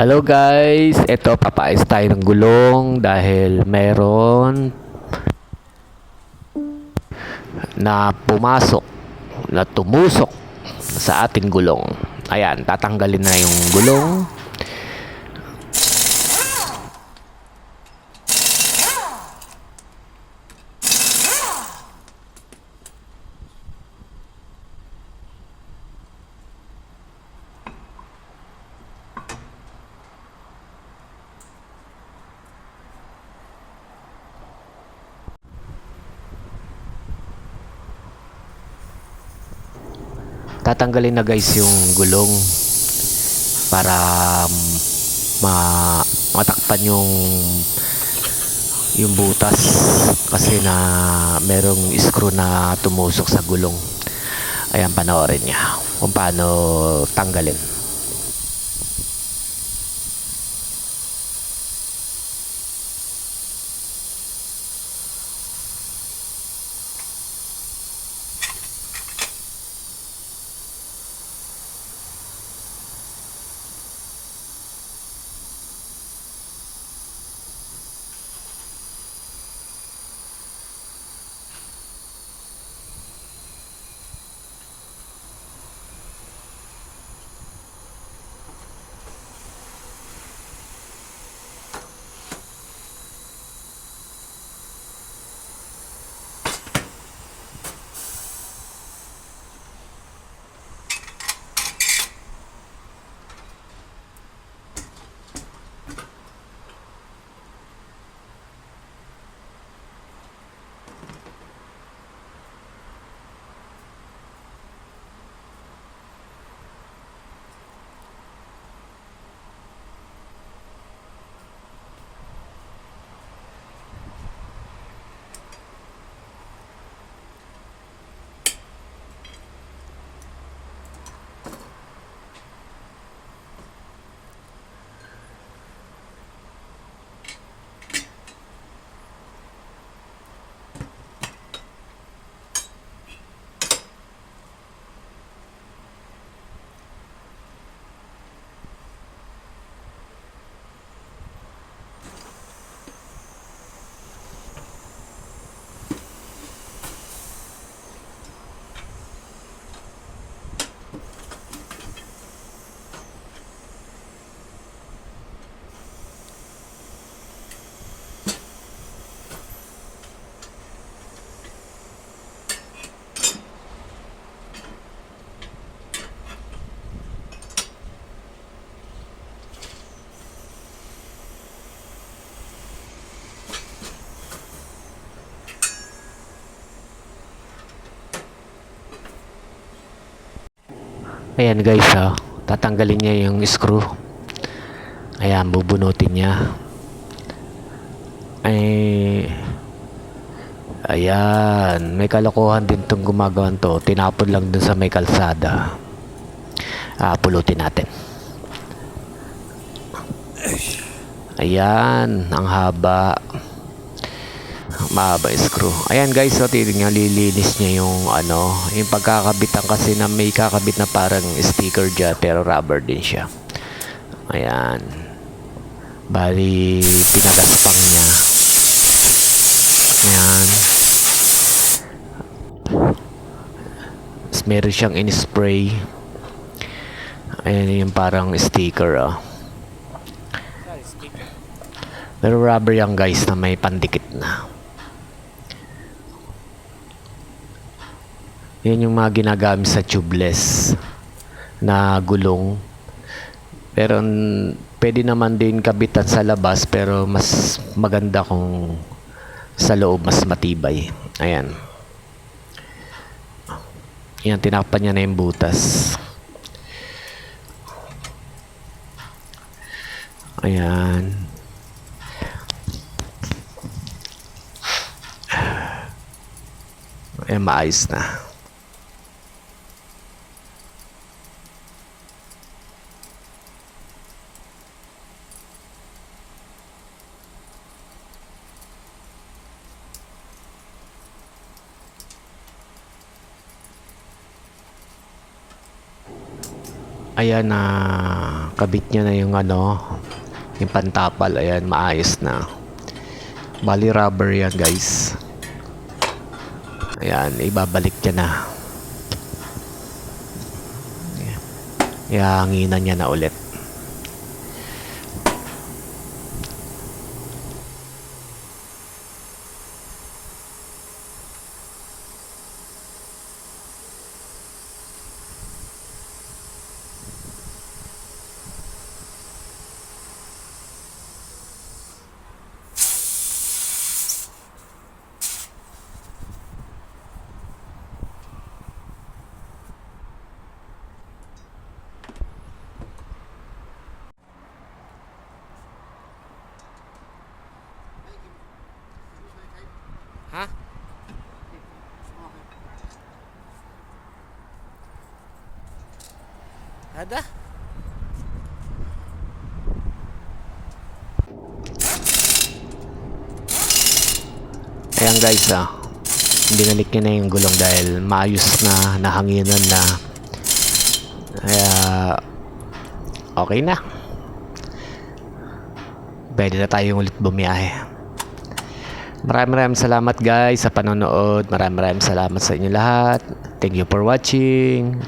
Hello guys, ito papaayos tayo ng gulong dahil meron na pumasok, na tumusok sa ating gulong. Ayan, tatanggalin na yung gulong. Tatanggalin na guys yung gulong para ma matakpan yung yung butas kasi na merong screw na tumusok sa gulong. Ayan, panoorin niya kung paano tanggalin. Ayan guys, ah, tatanggalin niya yung screw. Ayan, bubunutin niya. Ay, ayan, may kalokohan din tong gumagawan to. Tinapon lang dun sa may kalsada. Ah, pulutin natin. Ayan, ang haba. Mahaba screw. Ayan guys, so titignan nyo, lilinis niya yung ano, yung pagkakabitan kasi na may kakabit na parang sticker dyan pero rubber din siya. Ayan. Bali, pinagaspang niya. Ayan. Tapos meron siyang in-spray. Ayan yung parang sticker ah. Pero rubber yan guys na may pandikit na. Yan yung mga ginagamit sa tubeless na gulong. Pero pwede naman din kabitan sa labas pero mas maganda kung sa loob mas matibay. Ayan. Yan, tinakpan niya na yung butas. Ayan. Ayan, maayos na. Ayan na nakabit niya na yung ano, yung pantapal. Ayan, maayos na. Bali rubber yan guys. Ayan, ibabalik niya na. Ihanginan niya na ulit. Ada? Ayan guys ah. Binalik niya na yung gulong dahil maayos na, nahanginan na. Kaya okay na. Pwede na tayong ulit bumiyahe. Maraming maraming salamat guys sa panonood. Maraming maraming salamat sa inyo lahat. Thank you for watching.